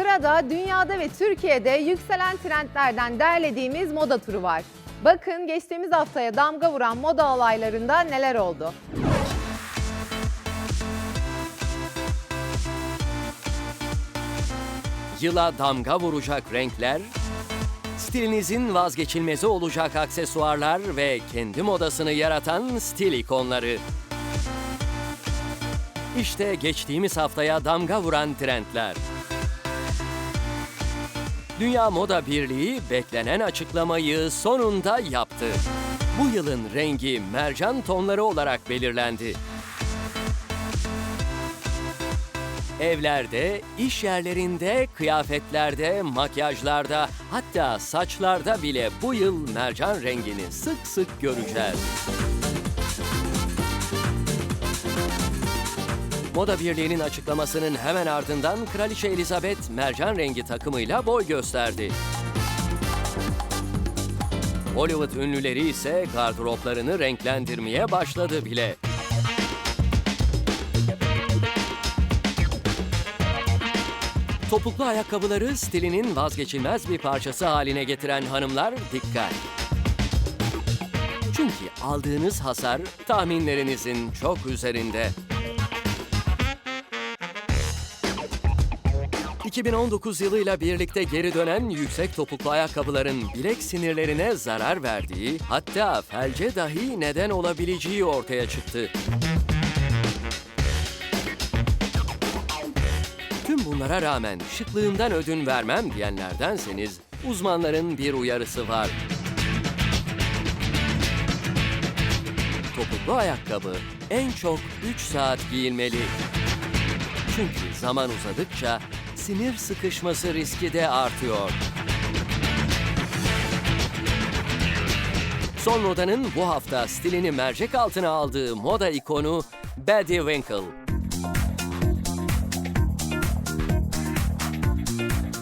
Sırada dünyada ve Türkiye'de yükselen trendlerden derlediğimiz moda turu var. Bakın geçtiğimiz haftaya damga vuran moda olaylarında neler oldu? Yıla damga vuracak renkler, stilinizin vazgeçilmezi olacak aksesuarlar ve kendi modasını yaratan stil ikonları. İşte geçtiğimiz haftaya damga vuran trendler. Dünya Moda Birliği beklenen açıklamayı sonunda yaptı. Bu yılın rengi mercan tonları olarak belirlendi. Evlerde, iş yerlerinde, kıyafetlerde, makyajlarda, hatta saçlarda bile bu yıl mercan rengini sık sık göreceğiz. Moda Birliği'nin açıklamasının hemen ardından Kraliçe Elizabeth mercan rengi takımıyla boy gösterdi. Hollywood ünlüleri ise gardıroplarını renklendirmeye başladı bile. Topuklu ayakkabıları stilinin vazgeçilmez bir parçası haline getiren hanımlar dikkat. Çünkü aldığınız hasar tahminlerinizin çok üzerinde. 2019 yılıyla birlikte geri dönen yüksek topuklu ayakkabıların bilek sinirlerine zarar verdiği, hatta felce dahi neden olabileceği ortaya çıktı. Tüm bunlara rağmen şıklığımdan ödün vermem diyenlerdenseniz uzmanların bir uyarısı var. Topuklu ayakkabı en çok 3 saat giyilmeli. Çünkü zaman uzadıkça sinir sıkışması riski de artıyor. Son modanın bu hafta stilini mercek altına aldığı moda ikonu Betty Winkle.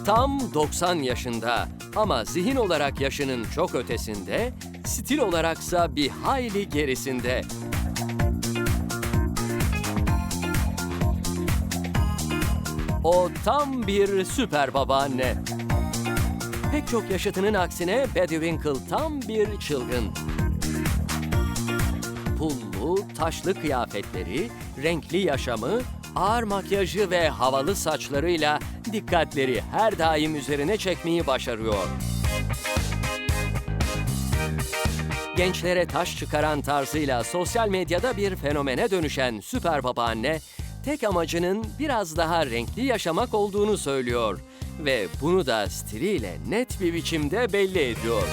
Tam 90 yaşında ama zihin olarak yaşının çok ötesinde, stil olaraksa bir hayli gerisinde. O tam bir süper babaanne. Pek çok yaşıtının aksine Betty Winkle tam bir çılgın. Pullu, taşlı kıyafetleri, renkli yaşamı, ağır makyajı ve havalı saçlarıyla dikkatleri her daim üzerine çekmeyi başarıyor. Gençlere taş çıkaran tarzıyla sosyal medyada bir fenomene dönüşen süper babaanne, tek amacının biraz daha renkli yaşamak olduğunu söylüyor ve bunu da stiliyle net bir biçimde belli ediyor.